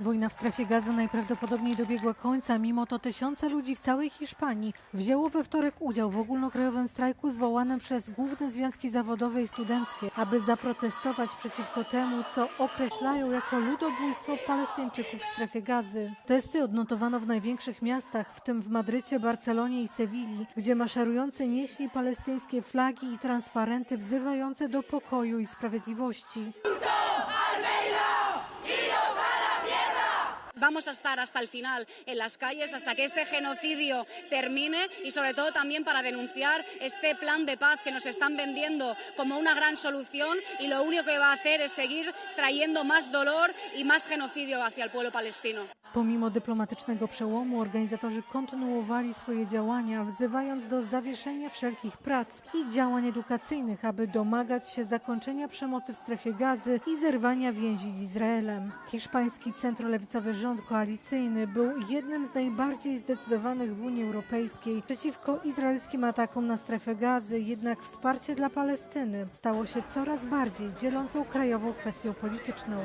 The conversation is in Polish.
Wojna w strefie gazy najprawdopodobniej dobiegła końca, mimo to tysiące ludzi w całej Hiszpanii wzięło we wtorek udział w ogólnokrajowym strajku zwołanym przez główne związki zawodowe i studenckie, aby zaprotestować przeciwko temu, co określają jako ludobójstwo Palestyńczyków w strefie gazy. Testy odnotowano w największych miastach, w tym w Madrycie, Barcelonie i Sewilli, gdzie maszerujący nieśli palestyńskie flagi i transparenty wzywające do pokoju i sprawiedliwości. Vamos a estar hasta el final en las calles hasta que este genocidio termine y sobre todo también para denunciar este plan de paz que nos están vendiendo como una gran solución y lo único que va a hacer es seguir trayendo más dolor y más genocidio hacia el pueblo palestino. Pomimo dyplomatycznego przełomu, organizatorzy kontynuowali swoje działania, wzywając do zawieszenia wszelkich prac i działań edukacyjnych, aby domagać się zakończenia przemocy w strefie gazy i zerwania więzi z Izraelem. Hiszpański centrolewicowy rząd koalicyjny był jednym z najbardziej zdecydowanych w Unii Europejskiej przeciwko izraelskim atakom na strefę gazy, jednak wsparcie dla Palestyny stało się coraz bardziej dzielącą krajową kwestią polityczną.